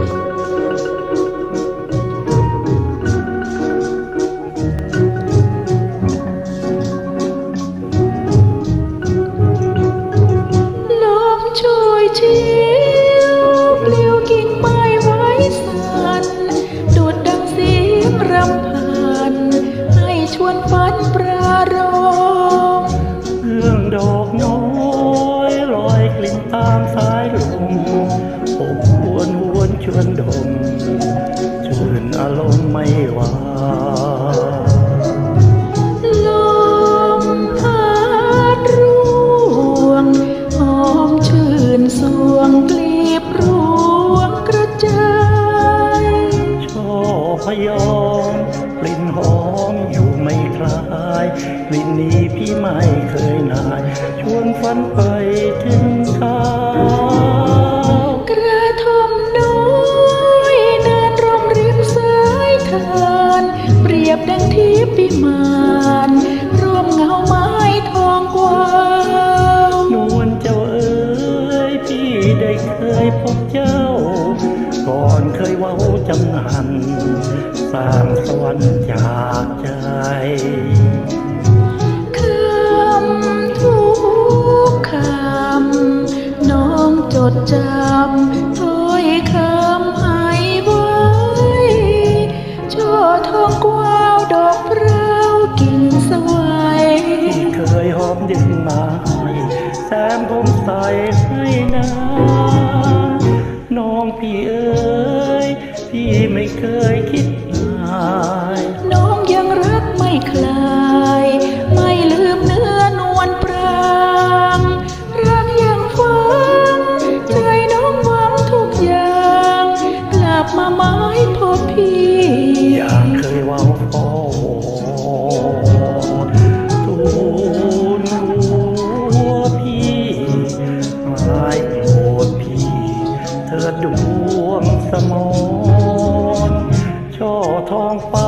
ล หวนชวนดมชื่นอารมณ์ไม่ว่าลมพัดร่วงหอมชื่นสวงกลีบรวงกระจายช่อพยอมกลิ่นหอมอยู่ไม่คลายกลิ่นนี้พี่ไม่เคยนาย ชวนฝันไปถึง จำนันสร้างสวรรค์จากใจคำทุกคำน้องจดจำถ้อยคำให้ไว้ช่อทองกวาวดอกเปล่ากิ่งสวยที่เคยหอมดึงมาแซมผมใส่ให้นาน้องพี่เอ มาไม้พอพี่อยากเคยว่าพอตูนัวพี่ไม้โหดพี่ เธอดวงสมองช่อทองฟ้า